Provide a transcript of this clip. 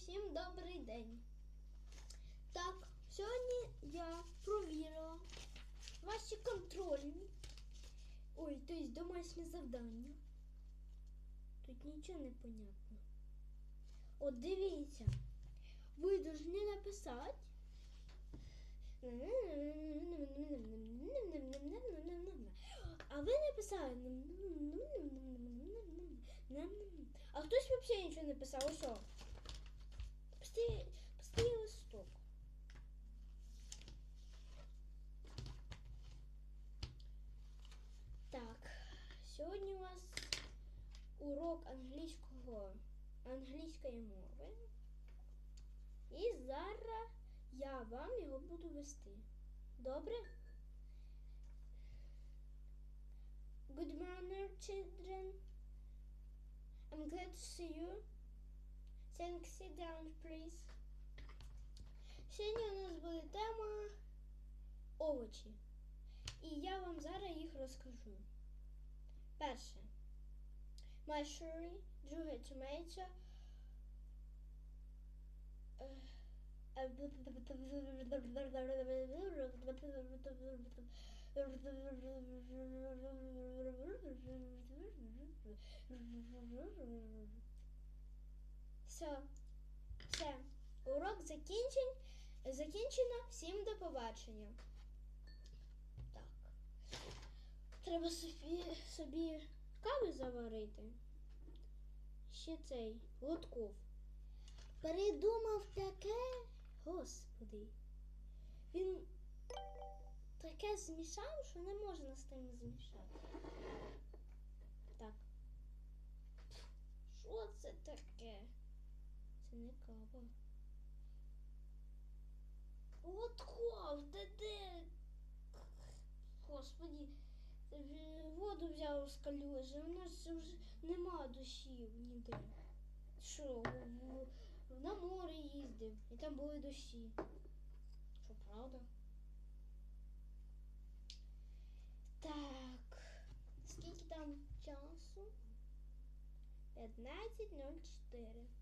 всім добрий день. Так, сьогодні я провірила ваші контрольні. Ой, тобто домашнє завдання. Тут нічого не понятно. От дивіться, ви повинні написати. А ви написали. А хтось взагалі нічого не писав. Ось що? Пустий, пустий листок. Так, сьогодні у вас урок англійського англійської мови. І зараз я вам його буду вести. Добре? Good morning, children. I'm glad to see you. Thanks, sit down, please. Сьогодні у нас буде тема овочі. І я вам зараз їх розкажу. Перше. Mushroom, друге tomato. Все. Все. Урок закінчен. Закінчено. Всім до побачення. Так. Треба собі, собі кави заварити. Ще цей лотков. Придумав таке. Господи. Він таке змішав, що не можна з тим змішати. Так. Що це таке? Це не кава. Лотков, де де? Господи, е, воду взяв з калюжі, у нас вже нема душі ніде. Що, на море їздив, і там були дощі. Що, правда? Так. Скільки там часу? 15.04.